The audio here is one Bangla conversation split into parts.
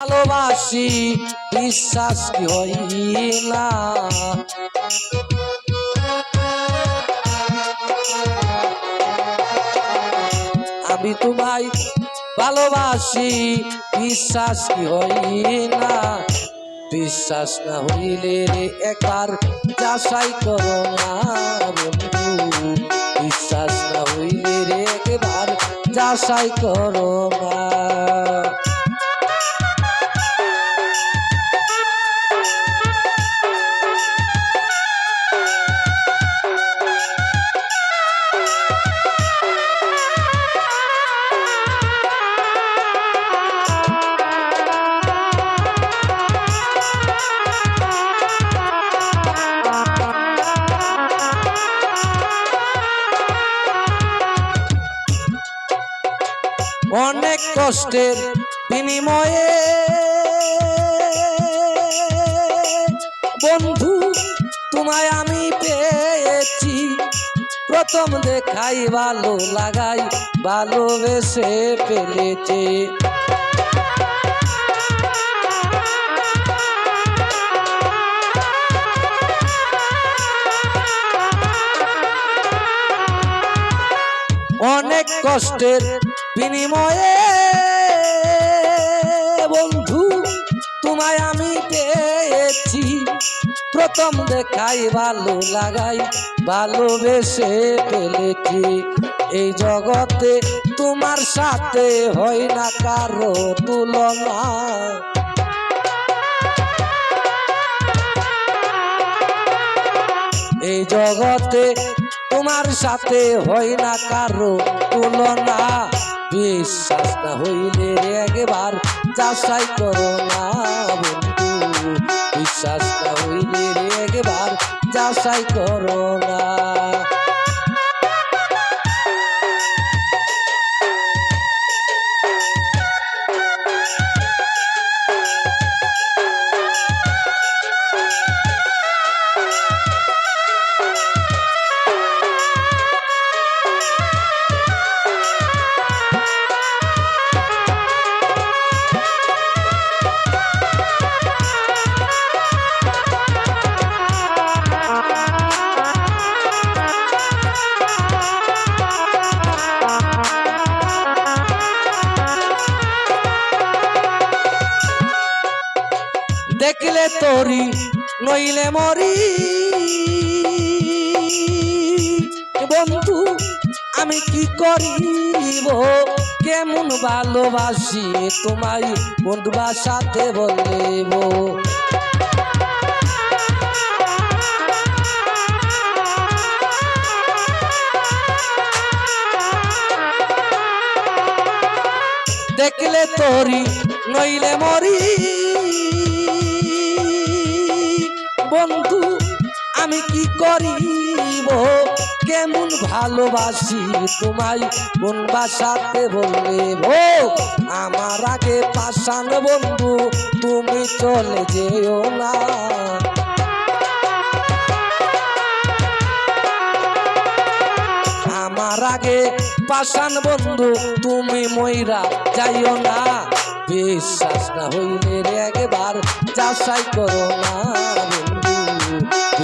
ভালোবাসি, বিশ্বাস কি হই না আমি তোমায় ভালোবাসি, বিশ্বাস কি হই না বিশ্বাস না হইলে রে একবার যাচাই করো না বন্ধু। বিশ্বাস না হইলে রে একবার যাচাই করো না। কষ্টের বিনিময়ে বন্ধু, তোমায় আমি পেয়েছি। প্রথম দেখাই ভালো লাগাই, ভালোবেসে ফেলেছে। অনেক কষ্টের বিনিময়ে তোমায় আমি পেয়েছি। প্রথম দেখাই ভালো লাগাই ভালোবেসে ফেলেছি। এই জগতে তোমার সাথে হয় না কারও তুলনা। এই জগতে তোমার সাথে হয় না কারও তুলনা। বিশ্বাস না হইলে একবার যাচাই করো না। না হইলে রে একবার যাচাই করো না। তোরি, নইলে মরি। বন্ধু, আমি কি করিব কেমন ভালোবাসি তোমায় বন্ধু সাথে বলব? দেখলে তোরি, নইলে মরি। বন্ধু, আমি কি করিব? কেমন ভালোবাসি তোমায়? কোন বাসাতে বললে ভো আমার আগে পাশান বন্ধু, তুমি চলে যেও না। আমার আগে পাশান বন্ধু, তুমি ময়রা যাইও না। বিশ্বাস না হইলে একবার যাচাই করো না।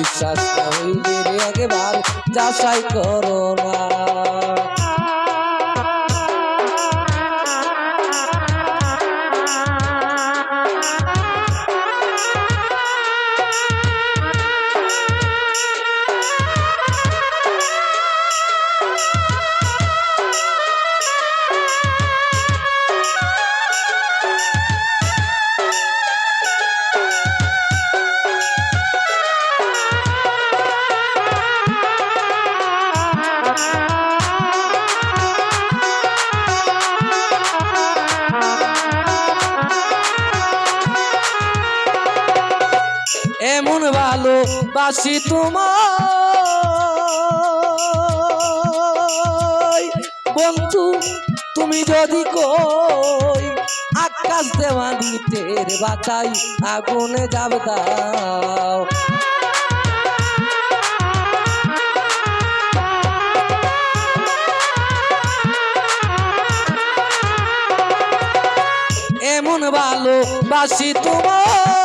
বিশ্বাস না হইলে একবার যাচাই করো না। বাসি তোমার বন্ধু, তুমি যদি কই আকাশ দেওয়া নিতের বাঁচাই আগুনে যাব দাও। এমন ভালোবাসি তোমায়।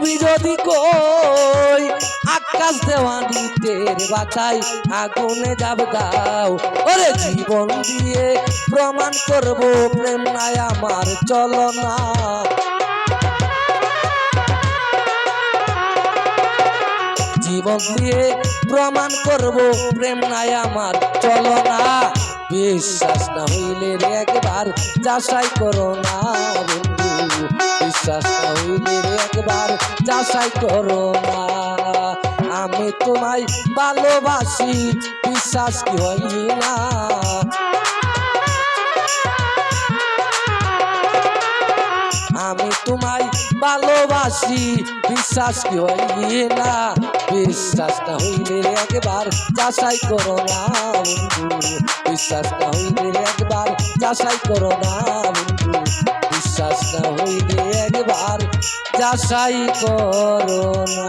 তুমি যদি কই, আকাশ দেওয়ানি তের বাঁচাই আগুনে যাব দাও। ওরে জীবন দিয়ে প্রমাণ করব, প্রেম নাই আমার, চলো না। জীবন দিয়ে প্রমাণ করব, প্রেম নাই আমার, চলো না। বিশ্বাস না হইলে একবার যাচাই করো না। বিশ্বাস না হইলে একবার, যাচাই করো না আমি তোমায় ভালোবাসি, বিশ্বাস কি হয় না আমি তোমায় ভালোবাসি, বিশ্বাস কি হইয়ে না বিশ্বাস না হইলে একবার, যাচাই করো না বিশ্বাস না হইলে একবার, যাচাই করো না বন্ধু। বিশ্বাস না হইলে একবার যাচাই করো না।